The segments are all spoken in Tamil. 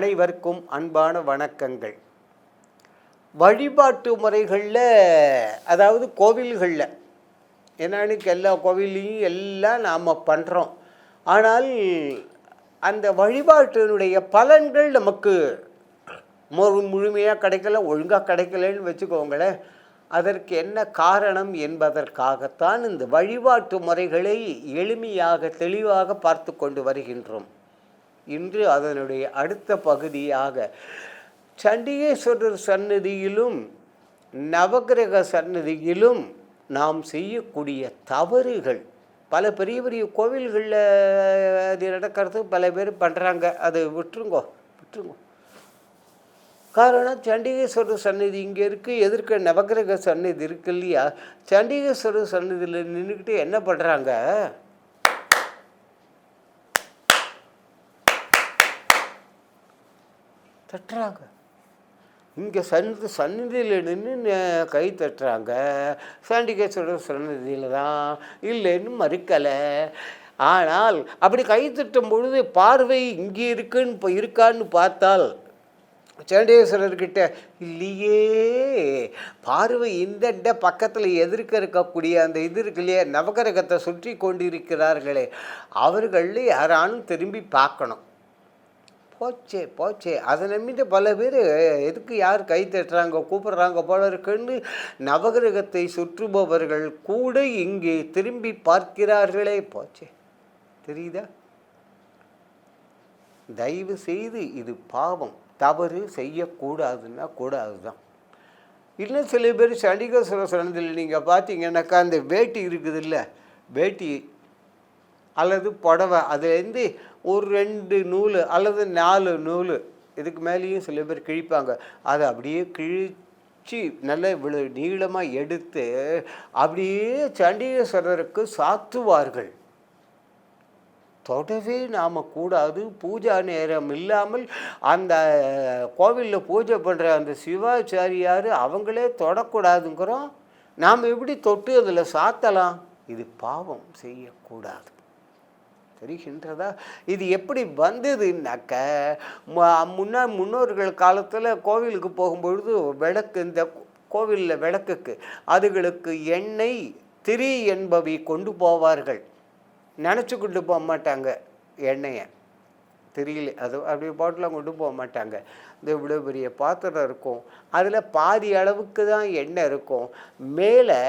அனைவருக்கும் அன்பான வணக்கங்கள். வழிபாட்டு முறைகளில் அதாவது கோவில்களில் என்னன்னு எல்லா கோவில்லையும் எல்லாம் நாம் பண்ணுறோம் ஆனால் அந்த வழிபாட்டினுடைய பலன்கள் நமக்கு முழு முழுமையாக கிடைக்கல ஒழுங்காக கிடைக்கலன்னு வச்சுக்கோங்களேன். அதற்கு என்ன காரணம் என்பதற்காகத்தான் இந்த வழிபாட்டு முறைகளை எளிமையாக தெளிவாக பார்த்து கொண்டு வருகின்றோம். இன்று அதனுடைய அடுத்த பகுதியாக சண்டிகேஸ்வரர் சன்னதியிலும் நவகிரக சன்னதியிலும் நாம் செய்யக்கூடிய தவறுகள் பல பெரிய பெரிய கோவில்களில் அது நடக்கிறது பல பேர் பண்ணுறாங்க அது விட்டுருங்கோ விட்டுருங்கோ. காரணம் சண்டிகேஸ்வரர் சன்னதி இங்கே இருக்குது எதிர்க்க நவகிரக சன்னதி இருக்கு இல்லையா? சண்டிகேஸ்வரர் சன்னதியில் நின்றுக்கிட்டு என்ன பண்ணுறாங்க தட்டுறாங்க. இங்கே சன்னதி சன்னதியில் நின்று கை தட்டுறாங்க. சாண்டிகேஸ்வரர் சன்னதியில் தான் இல்லைன்னு மறுக்கலை. ஆனால் அப்படி கை தட்டும் பொழுது பார்வை இங்கே இருக்குன்னு இப்போ இருக்கான்னு பார்த்தால் சாண்டேஸ்வரர்கிட்ட இல்லையே பார்வை இந்த பக்கத்தில் எதிர்க்க இருக்கக்கூடிய அந்த இது இருக்கு இல்லையா நவகரகத்தை சுற்றி கொண்டிருக்கிறார்களே அவர்களில் யாரானும் திரும்பி பார்க்கணும். போச்சே போச்சே. அதை நம்பிட்டு பல பேர் எதுக்கு யார் கை தட்டுறாங்க கூப்பிடுறாங்க போல இருக்குன்னு நவகிரகத்தை சுற்றுபவர்கள் கூட இங்கே திரும்பி பார்க்கிறார்களே. போச்சே. தெரியுதா? தயவு செய்து இது பாவம். தவறு செய்யக்கூடாதுன்னா கூடாது தான் இன்னும் சில பேர் சண்டிகேஸ்வர சனத்தில் நீங்கள் பார்த்தீங்கன்னாக்கா அந்த வேட்டி இருக்குது இல்லை வேட்டி அல்லது புடவை அதுலேருந்து ஒரு ரெண்டு நூல் அல்லது நாலு நூல் இதுக்கு மேலேயும் சில பேர் கிழிப்பாங்க. அதை அப்படியே கிழிச்சு நல்லா இவ்வளோ நீளமாக எடுத்து அப்படியே சண்டீஸ்வரருக்கு சாத்துவார்கள். தொடவே நாம் கூடாது. பூஜா நேரம் இல்லாமல் அந்த கோவிலில் பூஜை பண்ணுற அந்த சிவாச்சாரியார் அவங்களே தொடக்கூடாதுங்கிறோம். நாம் எப்படி தொட்டு அதில் சாத்தலாம்? இது பாவம் செய்யக்கூடாது. தெரிகின்றதா? இது எப்படி வந்ததுன்னாக்க முன்னா முன்னோர்கள் காலத்தில் கோவிலுக்கு போகும்பொழுது விளக்கு இந்த கோவிலில் விளக்குக்கு அதுகளுக்கு எண்ணெய் திரி என்பவை கொண்டு போவார்கள். நினச்சி கொண்டு போக மாட்டாங்க எண்ணெயை. தெரியல. அது அப்படியே பாட்டிலாம் கொண்டு போக மாட்டாங்க. இந்த இவ்வளோ பெரிய பாத்திரம் இருக்கும். அதில் பாதி அளவுக்கு தான் எண்ணெய் இருக்கும். மேலே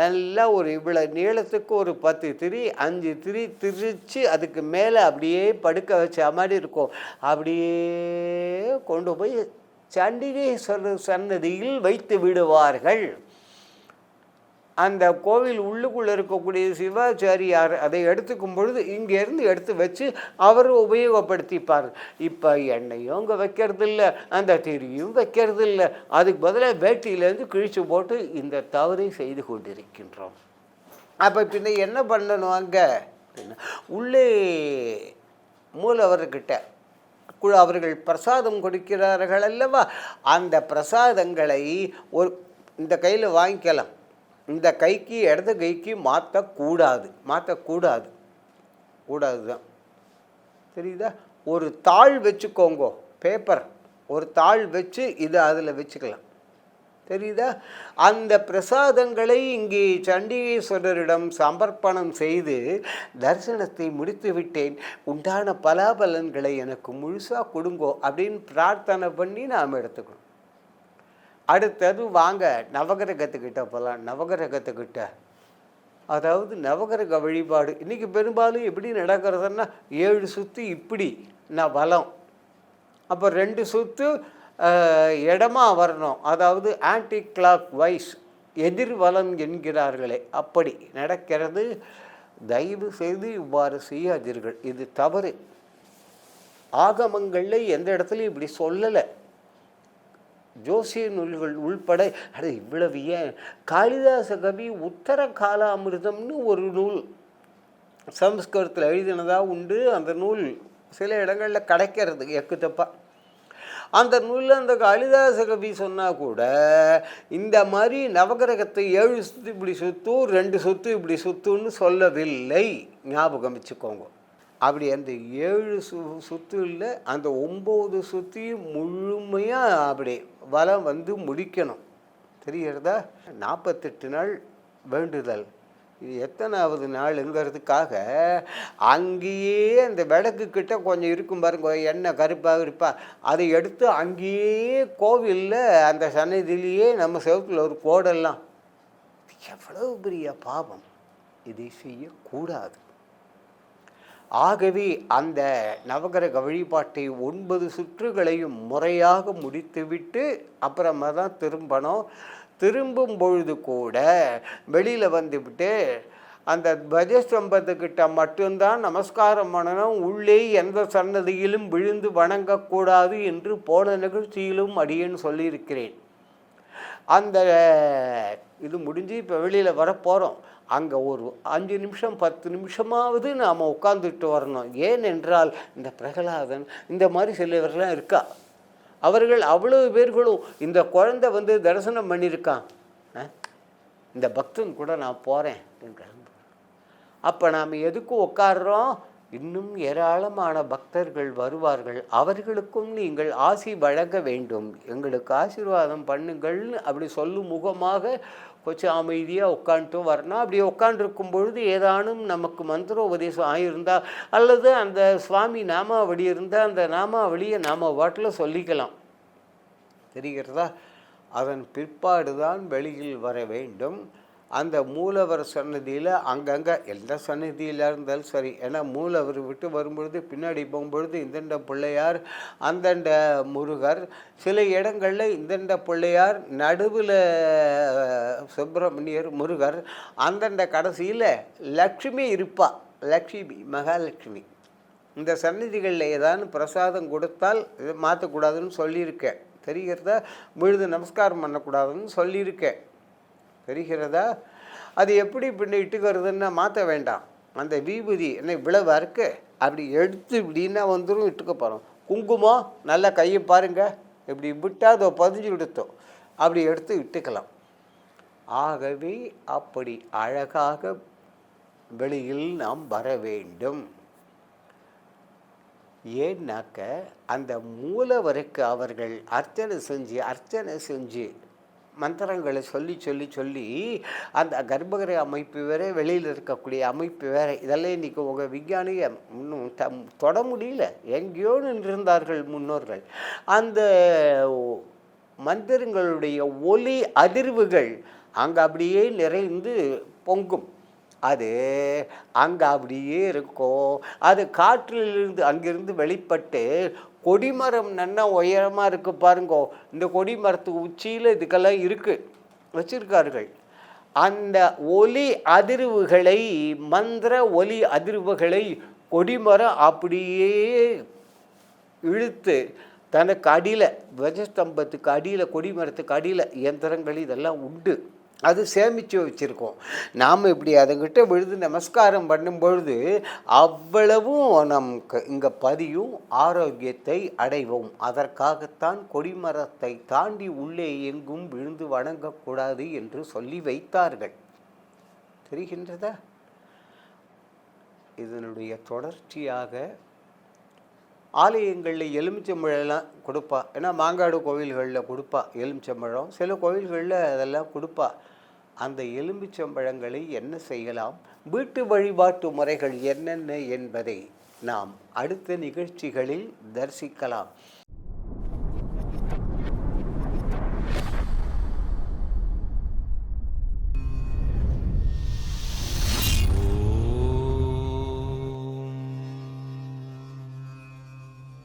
நல்லா ஒரு இவ்வளோ நீளத்துக்கு ஒரு பத்து திரி அஞ்சு திரி திரித்து அதுக்கு மேலே அப்படியே படுக்க வச்ச மாதிரி இருக்கும். அப்படியே கொண்டு போய் சண்டிகேஸ்வரர் சன்னதியில் வைத்து விடுவார்கள். அந்த கோவில் உள்ளுக்குள்ளே இருக்கக்கூடிய சிவாச்சாரியார் அதை எடுத்துக்கும் பொழுது இங்கேருந்து எடுத்து வச்சு அவர் உபயோகப்படுத்திப்பார். இப்போ எண்ணெயும் அங்கே வைக்கிறது இல்லை அந்த திரியும் வைக்கிறது இல்லை அதுக்கு பதிலாக வேட்டியிலேருந்து கிழிச்சு போட்டு இந்த தவறை செய்து கொண்டிருக்கின்றோம். அப்போ பின்ன என்ன பண்ணணும் அங்கே? உள்ளே மூலவர்கிட்ட குழு அவர்கள் பிரசாதம் கொடுக்கிறார்கள் அல்லவா? அந்த பிரசாதங்களை ஒரு இந்த கையில் வாங்கிக்கலாம். இந்த கைக்கு இடது கைக்கு மாற்றக்கூடாது. மாற்றக்கூடாது. கூடாது தான் தெரியுதா? ஒரு தாள் வச்சுக்கோங்க பேப்பர் ஒரு தாள் வச்சு இதை அதில் வச்சுக்கலாம். தெரியுதா? அந்த பிரசாதங்களை இங்கே சண்டிகேஸ்வரரிடம் சமர்ப்பணம் செய்து தரிசனத்தை முடித்து விட்டேன். உண்டான பலாபலன்களை எனக்கு முழுசாக கொடுங்கோ அப்படின்னு பிரார்த்தனை பண்ணி நாம் எடுத்துக்கணும். அடுத்தது வாங்க நவகிரகத்துக்கிட்ட போகலாம் நவகிரகத்துக்கிட்ட. அதாவது நவகிரக வழிபாடு. இன்றைக்கி பெரும்பாலும் எப்படி நடக்கிறதுன்னா ஏழு சுற்று இப்படி நான் வலம். அப்போ ரெண்டு சுற்று இடமா வரணும். அதாவது ஆன்டி கிளாக் வைஸ் எதிர்வலம் என்கிறார்களே அப்படி நடக்கிறது. தயவு செய்து இவ்வாறு செய்யாதீர்கள். இது தவறு. ஆகமங்களில் எந்த இடத்துலையும் இப்படி சொல்லலை. ஜோசிய நூல்கள் உள்பட அட இவ்வளவு ஏன்? காளிதாச கவி உத்தர காலாமிர்தம்னு ஒரு நூல். சம்ஸ்கிருதத்தில் எழுதினதாக உண்டு அந்த நூல். சில இடங்களில் கிடைக்கிறது எக்கு தப்பா அந்த நூலில் அந்த காளிதாச கவி சொன்னால் கூட இந்த மாதிரி நவகிரகத்தை ஏழு சுற்று இப்படி சுத்து ரெண்டு சொத்து இப்படி சுத்துன்னு சொல்லவில்லை. ஞாபகம் வச்சுக்கோங்க. அப்படி அந்த ஏழு சு சுற்றில் அந்த ஒம்பது சுற்றியும் முழுமையாக அப்படி வலம் வந்து முடிக்கணும். தெரிகிறதா? நாற்பத்தெட்டு நாள் வேண்டுதல். இது எத்தனாவது நாளுங்கிறதுக்காக அங்கேயே அந்த விளக்கு கிட்ட கொஞ்சம் இருக்கும் பாருங்க எண்ணெய் கருப்பாக இருப்பா. அதை எடுத்து அங்கேயே கோவிலில் அந்த சன்னதியிலேயே நம்ம செவத்தில் ஒரு கோடெல்லாம். எவ்வளவு பெரிய பாவம். இதை செய்யக்கூடாது. ஆகவே அந்த நவகிரக வழிபாட்டை ஒன்பது சுற்றுகளையும் முறையாக முடித்துவிட்டு அப்புறமா தான் திரும்பணும். திரும்பும் பொழுது கூட வெளியில் வந்துவிட்டு அந்த துவஜஸ்தம்பத்துக்கிட்ட மட்டும்தான் நமஸ்காரம் பண்ணணும். உள்ளே எந்த சன்னதியிலும் விழுந்து வணங்கக்கூடாது என்று போன நிகழ்ச்சியிலும் அடியேன் சொல்லியிருக்கிறேன். அந்த இது முடிஞ்சு இப்போ வெளியில் வரப்போகிறோம் அங்கே ஒரு அஞ்சு நிமிஷம் பத்து நிமிஷமாவது நாம் உட்காந்துட்டு வரணும். ஏனென்றால் இந்த பிரகலாதன் இந்த மாதிரி சிலவர்கள்லாம் இருக்கா? அவர்கள் அவ்வளவு பேர்களும் இந்த குழந்தை வந்து தரிசனம் பண்ணியிருக்கான். இந்த பக்தன் கூட நான் போகிறேன் அப்போ நாம் எதுக்கு உட்காடுறோம் இன்னும் ஏராளமான பக்தர்கள் வருவார்கள். அவர்களுக்கும் நீங்கள் ஆசி வழங்க வேண்டும். எங்களுக்கு ஆசீர்வாதம் பண்ணுங்கள்னு அப்படி சொல்லும் முகமாக கொஞ்சம் அமைதியாக உட்காந்துட்டு வரணும் அப்படி உட்காண்டிருக்கும் பொழுது ஏதானும் நமக்கு மந்திர உபதேசம் ஆகியிருந்தா அல்லது அந்த சுவாமி நாமாவளி இருந்தால் அந்த நாமாவளியை நாம் வாட்டில் சொல்லிக்கலாம். தெரிகிறதா? அதன் பிற்பாடு தான் வெளியில் வர வேண்டும். அந்த மூலவர் சன்னதியில் அங்கங்கே எந்த சன்னதியில் இருந்தாலும் சரி. ஏன்னா மூலவர் விட்டு வரும்பொழுது பின்னாடி போகும்பொழுது இந்தண்ட பிள்ளையார் அந்தண்ட முருகர் சில இடங்களில் இந்தண்ட பிள்ளையார் நடுவில் சுப்பிரமணியர் முருகர் அந்தண்ட கடைசியில் லக்ஷ்மி இருப்பா. லக்ஷ்மி மகாலட்சுமி. இந்த சந்நிதிகளில் ஏதாவது பிரசாதம் கொடுத்தால் இதை மாற்றக்கூடாதுன்னு சொல்லியிருக்கேன். தெரிகிறத? விழுது நமஸ்காரம் பண்ணக்கூடாதுன்னு சொல்லியிருக்கேன். தெரிகிறதா? அது எப்படி பின்ன இட்டுக்கிறதுன்னா மாற்ற வேண்டாம். அந்த விபூதி என்ன இவ்வளவு இருக்கு? அப்படி எடுத்து இப்படின்னா வந்துடும் இட்டுக்க போகிறோம் குங்குமம் நல்லா கையை பாருங்கள் இப்படி விட்டால் அதை பதிஞ்சு விடுத்தோம். அப்படி எடுத்து இட்டுக்கலாம். ஆகவே அப்படி அழகாக வெளியில் நாம் வர வேண்டும். ஏன்னாக்க அந்த மூலவருக்கு அவர்கள் அர்ச்சனை செஞ்சு அர்ச்சனை செஞ்சு மந்திரங்களை சொல்லி சொல்லி சொல்லி அந்த கர்ப்பகிரக அமைப்பு வேறு வெளியில் இருக்கக்கூடிய அமைப்பு வேறு இதெல்லாம் இன்றைக்கி உங்கள் விஞ்ஞானிக இன்னும் த தொட முடியல. எங்கேயோ நின்றிருந்தார்கள் முன்னோர்கள். அந்த மந்திரங்களுடைய ஒலி அதிர்வுகள் அங்கே அப்படியே நிறைந்து பொங்கும். அது அங்கே அப்படியே இருக்கும். அது காற்றிலிருந்து அங்கிருந்து வெளிப்பட்டு கொடிமரம் நன்னா உயரமாக இருக்குது பாருங்கோ. இந்த கொடிமரத்து உச்சியில் இதுக்கெல்லாம் இருக்குது வச்சிருக்கார்கள். அந்த ஒலி அதிர்வுகளை மந்திர ஒலி அதிர்வுகளை கொடிமரம் அப்படியே இழுத்து தனக்கு அடியில் துவஜஸ்தம்பத்துக்கு அடியில் கொடிமரத்துக்கு அடியில் இயந்திரங்கள் இதெல்லாம் உண்டு. அது சேமித்து வச்சுருக்கோம். நாம் இப்படி அதுங்கிட்ட விழுது நமஸ்காரம் பண்ணும் பொழுது அவ்வளவும் நமக்கு இங்கே பதியும் ஆரோக்கியத்தை அடைவோம். அதற்காகத்தான் கொடிமரத்தை தாண்டி உள்ளே எங்கும் விழுந்து வணங்கக்கூடாது என்று சொல்லி வைத்தார்கள். தெரிகின்றதா? இதனுடைய தொடர்ச்சியாக ஆலயங்களில் எலுமிச்சம்பழம்லாம் கொடுப்பா. ஏன்னா மாங்காடு கோவில்களில் கொடுப்பா எலுமிச்சம்பழம். சில கோவில்களில் அதெல்லாம் கொடுப்பா. அந்த எலும்பிச்சம்பழங்களை என்ன செய்யலாம்? வீட்டு வழிபாட்டு முறைகள் என்னென்ன என்பதை நாம் அடுத்த நிகழ்ச்சிகளில் தரிசிக்கலாம்.